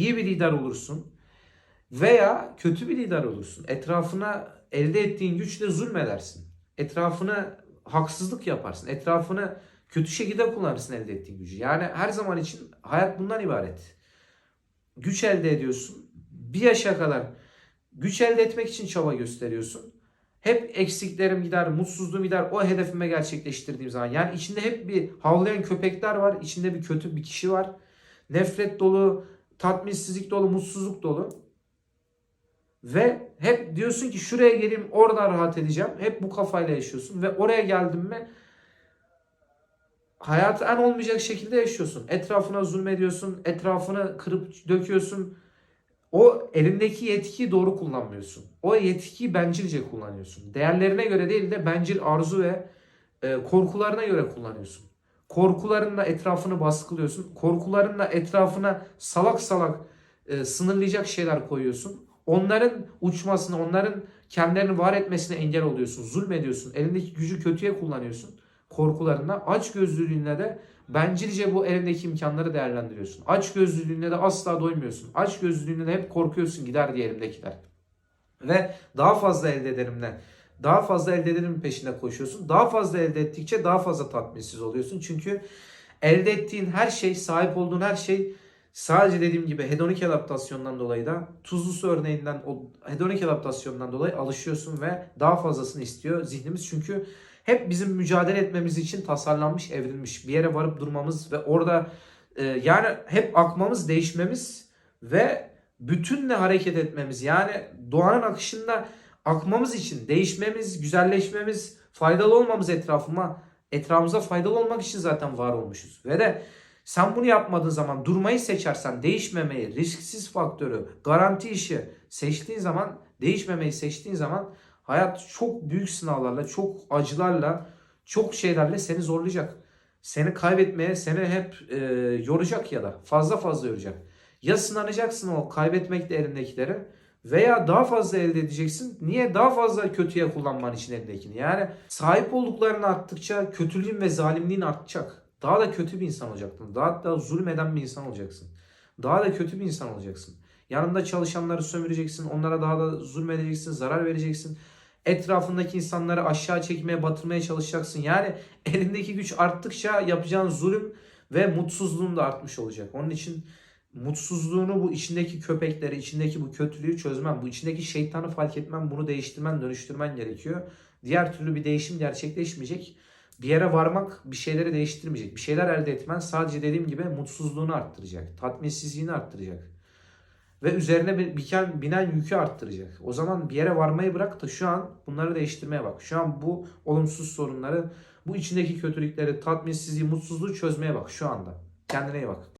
iyi bir lider olursun veya kötü bir lider olursun. Etrafına elde ettiğin güçle zulmedersin. Etrafına haksızlık yaparsın. Etrafını kötü şekilde kullanırsın elde ettiğin gücü. Yani her zaman için hayat bundan ibaret. Güç elde ediyorsun. Bir yaşa kadar güç elde etmek için çaba gösteriyorsun. Hep eksiklerim gider, mutsuzluğum gider o hedefime gerçekleştirdiğim zaman. Yani içinde hep bir havlayan köpekler var. içinde bir kötü bir kişi var. Nefret dolu, tatminsizlik dolu, mutsuzluk dolu. Ve hep diyorsun ki şuraya geleyim orada rahat edeceğim. Hep bu kafayla yaşıyorsun. Ve oraya geldim mi hayatı en olmayacak şekilde yaşıyorsun. Etrafına zulmediyorsun. Etrafını kırıp döküyorsun. O elindeki yetkiyi doğru kullanmıyorsun. O yetkiyi bencilce kullanıyorsun. Değerlerine göre değil de bencil arzu ve e, korkularına göre kullanıyorsun. Korkularınla etrafını baskılıyorsun. Korkularınla etrafına salak salak e, sınırlayacak şeyler koyuyorsun. Onların uçmasını, onların kendilerini var etmesine engel oluyorsun. Zulmediyorsun. Elindeki gücü kötüye kullanıyorsun. Korkularına. Aç gözlülüğüne de bencilce bu elindeki imkanları değerlendiriyorsun. Aç gözlülüğüne de asla doymuyorsun. Aç gözlülüğüne de hep korkuyorsun gider diye elimdekiler. Ve daha fazla elde ederimle daha fazla elde ederim peşinde koşuyorsun. Daha fazla elde ettikçe daha fazla tatminsiz oluyorsun. Çünkü elde ettiğin her şey, sahip olduğun her şey sadece dediğim gibi hedonik adaptasyondan dolayı da tuzlu su örneğinden o hedonik adaptasyondan dolayı alışıyorsun ve daha fazlasını istiyor zihnimiz. Çünkü hep bizim mücadele etmemiz için tasarlanmış, evrilmiş. Bir yere varıp durmamız ve orada e, yani hep akmamız, değişmemiz ve bütünle hareket etmemiz. Yani doğanın akışında akmamız için, değişmemiz, güzelleşmemiz, faydalı olmamız etrafıma, etrafımıza faydalı olmak için zaten var olmuşuz. Ve de sen bunu yapmadığın zaman durmayı seçersen, değişmemeyi, risksiz faktörü, garanti işi seçtiğin zaman, değişmemeyi seçtiğin zaman hayat çok büyük sınavlarla, çok acılarla, çok şeylerle seni zorlayacak. Seni kaybetmeye, seni hep e, yoracak ya da fazla fazla yoracak. Ya sınanacaksın o kaybetmekle elindekileri veya daha fazla elde edeceksin. Niye? Daha fazla kötüye kullanman için elindekini. Yani sahip oldukların arttıkça kötülüğün ve zalimliğin artacak. Daha da kötü bir insan olacaksın. Daha da zulmeden bir insan olacaksın. Daha da kötü bir insan olacaksın. Yanında çalışanları sömüreceksin. Onlara daha da zulmedeceksin. Zarar vereceksin. Etrafındaki insanları aşağı çekmeye, batırmaya çalışacaksın. Yani elindeki güç arttıkça yapacağın zulüm ve mutsuzluğun da artmış olacak. Onun için mutsuzluğunu bu içindeki köpekleri, içindeki bu kötülüğü çözmen, bu içindeki şeytanı fark etmen, bunu değiştirmen, dönüştürmen gerekiyor. Diğer türlü bir değişim gerçekleşmeyecek. Bir yere varmak bir şeyleri değiştirmeyecek. Bir şeyler elde etmen sadece dediğim gibi mutsuzluğunu arttıracak. Tatminsizliğini arttıracak. Ve üzerine binen, binen yükü arttıracak. O zaman bir yere varmayı bırak da şu an bunları değiştirmeye bak. Şu an bu olumsuz sorunları, bu içindeki kötülükleri, tatminsizliği, mutsuzluğu çözmeye bak şu anda. Kendine iyi bak.